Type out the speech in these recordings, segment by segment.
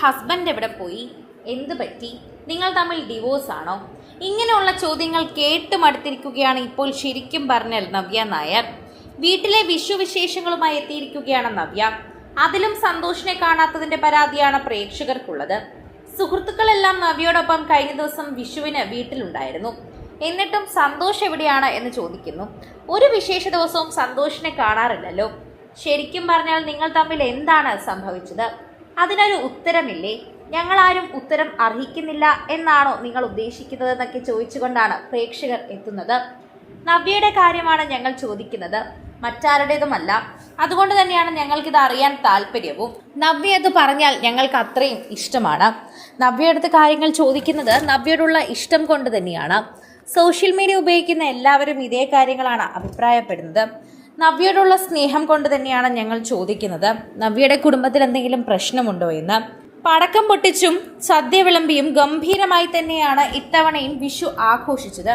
Husband എവിടെ പോയി? എന്ത് പറ്റി? നിങ്ങൾ തമ്മിൽ ഡിവോഴ്സ് ആണോ? ഇങ്ങനെയുള്ള ചോദ്യങ്ങൾ കേട്ട് മടുത്തിരിക്കുകയാണ് ഇപ്പോൾ ശരിക്കും പറഞ്ഞാൽ നവ്യ നായർ. വീട്ടിലെ വിശുവിശേഷങ്ങളുമായി എത്തിയിരിക്കുകയാണ് നവ്യ. അതിലും സന്തോഷിനെ കാണാത്തതിന്റെ പരാതിയാണ് പ്രേക്ഷകർക്കുള്ളത്. സുഹൃത്തുക്കളെല്ലാം നവ്യയോടൊപ്പം കഴിഞ്ഞ ദിവസം വിഷുവിന് വീട്ടിലുണ്ടായിരുന്നു. എന്നിട്ടും സന്തോഷ് എവിടെയാണ് എന്ന് ചോദിക്കുന്നു. ഒരു വിശേഷ ദിവസവും സന്തോഷിനെ കാണാറില്ലല്ലോ. ശരിക്കും പറഞ്ഞാൽ നിങ്ങൾ തമ്മിൽ എന്താണ് സംഭവിച്ചത്? അതിനൊരു ഉത്തരമില്ലേ? ഞങ്ങളാരും ഉത്തരം അർഹിക്കുന്നില്ല എന്നാണോ നിങ്ങൾ ഉദ്ദേശിക്കുന്നതെന്നൊക്കെ ചോദിച്ചുകൊണ്ടാണ് പ്രേക്ഷകർ എത്തുന്നത്. നവ്യയുടെ കാര്യമാണ് ഞങ്ങൾ ചോദിക്കുന്നത്. മറ്റാരുടേതുമല്ല. അതുകൊണ്ട് തന്നെയാണ് ഞങ്ങൾക്കിത് അറിയാൻ താല്പര്യവും നവ്യ അത് പറഞ്ഞാൽ ഞങ്ങൾക്ക് അത്രയും ഇഷ്ടമാണ്. നവ്യയുടെ കാര്യങ്ങൾ ചോദിക്കുന്നത് നവ്യയോടുള്ള ഇഷ്ടം കൊണ്ട് തന്നെയാണ്. സോഷ്യൽ മീഡിയ ഉപയോഗിക്കുന്ന എല്ലാവരും ഇതേ കാര്യങ്ങളാണ് അഭിപ്രായപ്പെടുന്നത്. നവ്യയോടുള്ള സ്നേഹം കൊണ്ട് തന്നെയാണ് ഞങ്ങൾ ചോദിക്കുന്നത്. നവ്യയുടെ കുടുംബത്തിൽ എന്തെങ്കിലും പ്രശ്നമുണ്ടോ എന്ന്. പടക്കം പൊട്ടിച്ചും സദ്യ വിളമ്പിയും ഗംഭീരമായി തന്നെയാണ് ഇത്തവണയും വിഷു ആഘോഷിച്ചത്.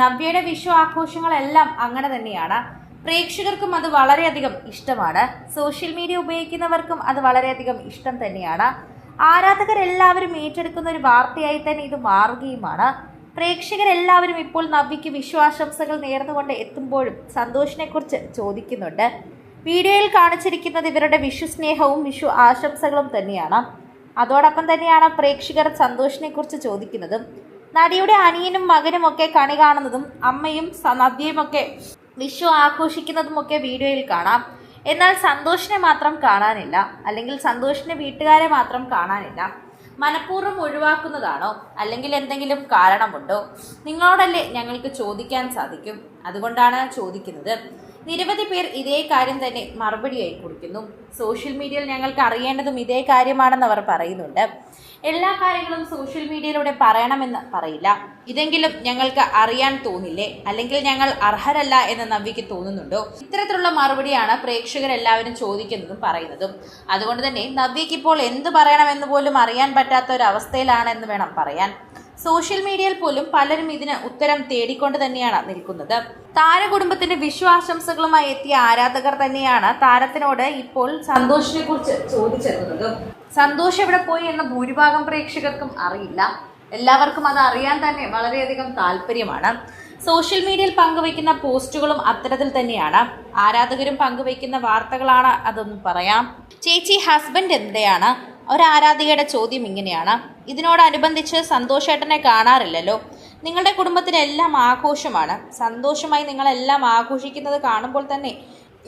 നവ്യയുടെ വിഷു ആഘോഷങ്ങളെല്ലാം അങ്ങനെ തന്നെയാണ്. പ്രേക്ഷകർക്കും അത് വളരെയധികം ഇഷ്ടമാണ്. സോഷ്യൽ മീഡിയ ഉപയോഗിക്കുന്നവർക്കും അത് വളരെയധികം ഇഷ്ടം തന്നെയാണ്. ആരാധകരെല്ലാവരും ഏറ്റെടുക്കുന്ന ഒരു വാർത്തയായി തന്നെ ഇത് മാറുകയുമാണ്. പ്രേക്ഷകരെല്ലാവരും ഇപ്പോൾ നവ്യയ്ക്ക് വിശ്വാശംസകൾ നേർന്നുകൊണ്ട് എത്തുമ്പോഴും സന്തോഷിനെക്കുറിച്ച് ചോദിക്കുന്നുണ്ട്. വീഡിയോയിൽ കാണിച്ചിരിക്കുന്നത് ഇവരുടെ വിഷു സ്നേഹവും വിഷു ആശംസകളും തന്നെയാണ്. അതോടൊപ്പം തന്നെയാണ് പ്രേക്ഷകർ സന്തോഷിനെക്കുറിച്ച് ചോദിക്കുന്നതും. നടിയുടെ അനിയനും മകനും ഒക്കെ കണി കാണുന്നതും അമ്മയും നദ്യയുമൊക്കെ വിഷു ആഘോഷിക്കുന്നതുമൊക്കെ വീഡിയോയിൽ കാണാം. എന്നാൽ സന്തോഷിനെ മാത്രം കാണാനില്ല. അല്ലെങ്കിൽ സന്തോഷിന്റെ വീട്ടുകാരെ മാത്രം കാണാനില്ല. മനഃപൂർവം ഒഴിവാക്കുന്നതാണോ? അല്ലെങ്കിൽ എന്തെങ്കിലും കാരണമുണ്ടോ? നിങ്ങളോടല്ലേ ഞങ്ങൾക്ക് ചോദിക്കാൻ സാധിക്കും. അതുകൊണ്ടാണ് ചോദിക്കുന്നത്. നിരവധി പേർ ഇതേ കാര്യം തന്നെ മറുപടിയായി കൊടുക്കുന്നു സോഷ്യൽ മീഡിയയിൽ ഞങ്ങൾക്ക് അറിയേണ്ടതും ഇതേ കാര്യമാണെന്ന് അവർ പറയുന്നുണ്ട്. എല്ലാ കാര്യങ്ങളും സോഷ്യൽ മീഡിയയിലൂടെ പറയണമെന്ന് പറയില്ല. ഇതെങ്കിലും ഞങ്ങൾക്ക് അറിയാൻ തോന്നില്ലേ? അല്ലെങ്കിൽ ഞങ്ങൾ അർഹരല്ല എന്ന് നവ്യക്ക് തോന്നുന്നുണ്ടോ? ഇത്തരത്തിലുള്ള മറുപടിയാണ് പ്രേക്ഷകരെല്ലാവരും ചോദിക്കുന്നതും പറയുന്നതും. അതുകൊണ്ട് തന്നെ നവ്യക്ക് ഇപ്പോൾ എന്ത് പറയണമെന്ന് പോലും അറിയാൻ പറ്റാത്ത ഒരു അവസ്ഥയിലാണെന്ന് വേണം പറയാൻ. സോഷ്യൽ മീഡിയയിൽ പോലും പലരും ഇതിന് ഉത്തരം തേടിക്കൊണ്ട് തന്നെയാണ് നിൽക്കുന്നത്. താരകുടുംബത്തിന്റെ വിശ്വാസംസകളുമായി എത്തിയ ആരാധകർ തന്നെയാണ് താരത്തിനോട് ഇപ്പോൾ സന്തോഷിനെ കുറിച്ച് ചോദിച്ചെത്തുന്നതും. സന്തോഷ് എവിടെ പോയി എന്ന് ഭൂരിഭാഗം പ്രേക്ഷകർക്കും അറിയില്ല. എല്ലാവർക്കും അത് അറിയാൻ തന്നെ വളരെയധികം താല്പര്യമാണ്. സോഷ്യൽ മീഡിയയിൽ പങ്കുവയ്ക്കുന്ന പോസ്റ്റുകളും അത്തരത്തിൽ തന്നെയാണ്. ആരാധകരും പങ്കുവയ്ക്കുന്ന വാർത്തകളാണ് അതൊന്നും പറയാം. ചേച്ചി ഹസ്ബൻഡ് എവിടെയാണ് ഒരു ആരാധികയുടെ ചോദ്യം ഇങ്ങനെയാണ്. ഇതിനോടനുബന്ധിച്ച് സന്തോഷേട്ടനെ കാണാറില്ലല്ലോ. നിങ്ങളുടെ കുടുംബത്തിനെല്ലാം ആഘോഷമാണ്. സന്തോഷമായി നിങ്ങളെല്ലാം ആഘോഷിക്കുന്നത് കാണുമ്പോൾ തന്നെ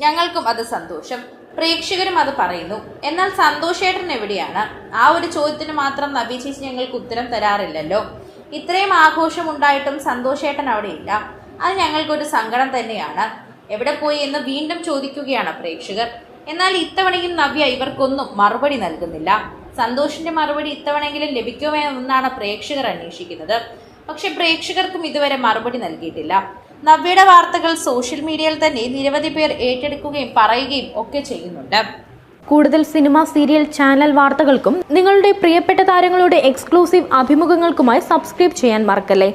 ഞങ്ങൾക്കും അത് സന്തോഷം. പ്രേക്ഷകരും അത് പറയുന്നു. എന്നാൽ സന്തോഷേട്ടൻ എവിടെയാണ്? ആ ഒരു ചോദ്യത്തിന് മാത്രം നബി ചേച്ചി ഞങ്ങൾക്ക് ഉത്തരം തരാറില്ലല്ലോ. ഇത്രയും ആഘോഷം ഉണ്ടായിട്ടും സന്തോഷേട്ടൻ അവിടെയില്ല. അത് ഞങ്ങൾക്കൊരു സങ്കടം തന്നെയാണ്. എവിടെ പോയി എന്ന് വീണ്ടും ചോദിക്കുകയാണ് പ്രേക്ഷകർ. എന്നാൽ ഇത്തവണയും നവ്യ ഇവർക്കൊന്നും മറുപടി നൽകുന്നില്ല. സന്തോഷിന്റെ മറുപടി ഇത്തവണയെങ്കിലും ലഭിക്കുമോ എന്നാണ് പ്രേക്ഷകർ അന്വേഷിക്കുന്നത്. പക്ഷെ പ്രേക്ഷകർക്കും ഇതുവരെ മറുപടി നൽകിയിട്ടില്ല. നവ്യയുടെ വാർത്തകൾ സോഷ്യൽ മീഡിയയിൽ തന്നെ നിരവധി പേർ ഏറ്റെടുക്കുകയും പറയുകയും ഒക്കെ ചെയ്യുന്നുണ്ട്. കൂടുതൽ സിനിമ സീരിയൽ ചാനൽ വാർത്തകൾക്കും നിങ്ങളുടെ പ്രിയപ്പെട്ട താരങ്ങളുടെ എക്സ്ക്ലൂസീവ് അഭിമുഖങ്ങൾക്കുമായി സബ്സ്ക്രൈബ് ചെയ്യാൻ മറക്കല്ലേ?